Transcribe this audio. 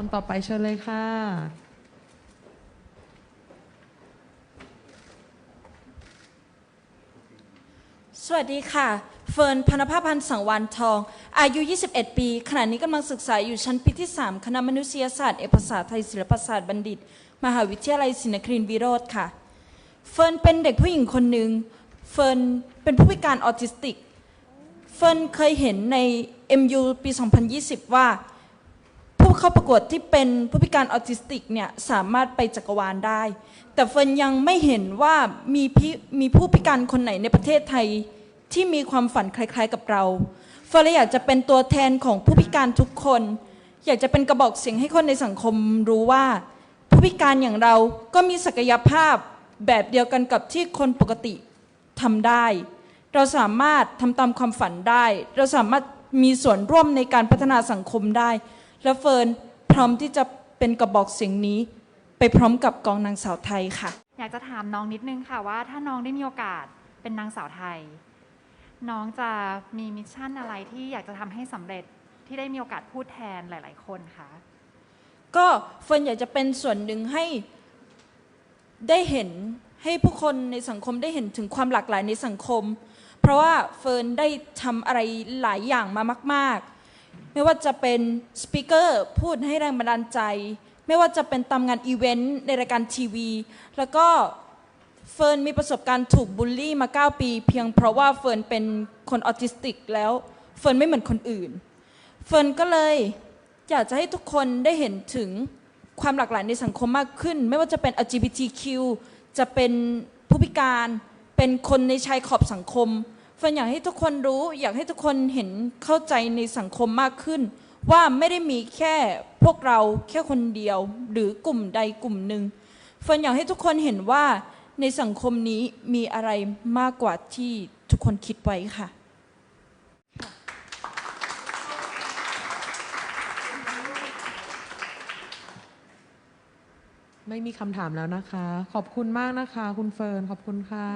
คนต่อไปเชิญเลยค่ะ สวัสดีค่ะ เฟิร์นพนภาพันธ์สังวานทอง อายุ 21 ปี ขณะนี้กำลังศึกษาอยู่ชั้นปีที่ 3 คณะมนุษยศาสตร์ เอกภาษาไทยศิลปศาสตร์บัณฑิต มหาวิทยาลัยศินครินวิโรธค่ะ เฟิร์นเป็นเด็กผู้หญิงคนหนึ่ง เฟิร์นเป็นผู้พิการออทิสติก เฟิร์นเคยเห็นใน MU ปี 2020 ว่า ผู้เข้าประกวดที่เป็นผู้พิการออทิสติกเนี่ยสามารถไปจักรวาลได้ แต่เฟิร์นยังไม่เห็นว่ามีพิมีผู้พิการคนไหนในประเทศไทยที่มีความฝันคล้าย ๆกับเราเฟิร์นเลยอยากจะเป็นตัวแทนของผู้พิการทุกคน อยากจะเป็นกระบอกเสียงให้คนในสังคมรู้ว่า ผู้พิการอย่างเราก็มีศักยภาพแบบเดียวกันกับที่คนปกติทำได้ เราสามารถทำตามความฝันได้ เราสามารถมีส่วนร่วมในการพัฒนาสังคมได้ และเฟิร์นพร้อมที่จะเป็นกระบอกเสียงนี้ ไปพร้อมกับกองนางสาวไทยค่ะ อยากจะถามน้องนิดนึงค่ะว่าถ้าน้องได้มีโอกาสเป็นนางสาวไทย น้องจะมีมิชชั่นอะไรที่อยากจะทำให้สำเร็จที่ได้มีโอกาสพูดแทนหลาย ๆ คนคะก็เฟิร์นอยากจะเป็นส่วนหนึ่งให้ได้เห็นให้ผู้คนในสังคมได้เห็นถึงความหลากหลายในสังคม เพราะว่าเฟิร์นได้ทำอะไรหลายอย่างมามาก ๆ ไม่ว่าจะเป็นสปีกเกอร์พูดให้แรงบันดาลใจ ไม่ว่าจะเป็นตามงานอีเวนต์ในรายการทีวี แล้วก็เฟิร์นมีประสบการณ์ถูกบูลลี่มา 9 ปี เพียงเพราะว่าเฟิร์นเป็นคนออทิสติกแล้วเฟิร์นไม่เหมือนคนอื่น เฟิร์นก็เลยอยากจะให้ทุกคนได้เห็นถึงความหลากหลายในสังคมมากขึ้น ไม่ว่าจะเป็น LGBTQ จะเป็นผู้พิการ เป็นคนในชายขอบสังคม ฟิร์นอยากให้ทุกคนรู้อยากให้ทุกคนเห็นเข้าใจในสังคมมากขึ้น ว่าไม่ได้มีแค่พวกเราแค่คนเดียว หรือกลุ่มใดกลุ่มหนึ่งเฟิร์นอยากให้ทุกคนเห็นว่าในสังคมนี้มีอะไรมากกว่าที่ทุกคนคิดไว้ค่ะ ไม่มีคำถามแล้วนะคะ ขอบคุณมากนะคะ คุณเฟิร์นขอบคุณค่ะ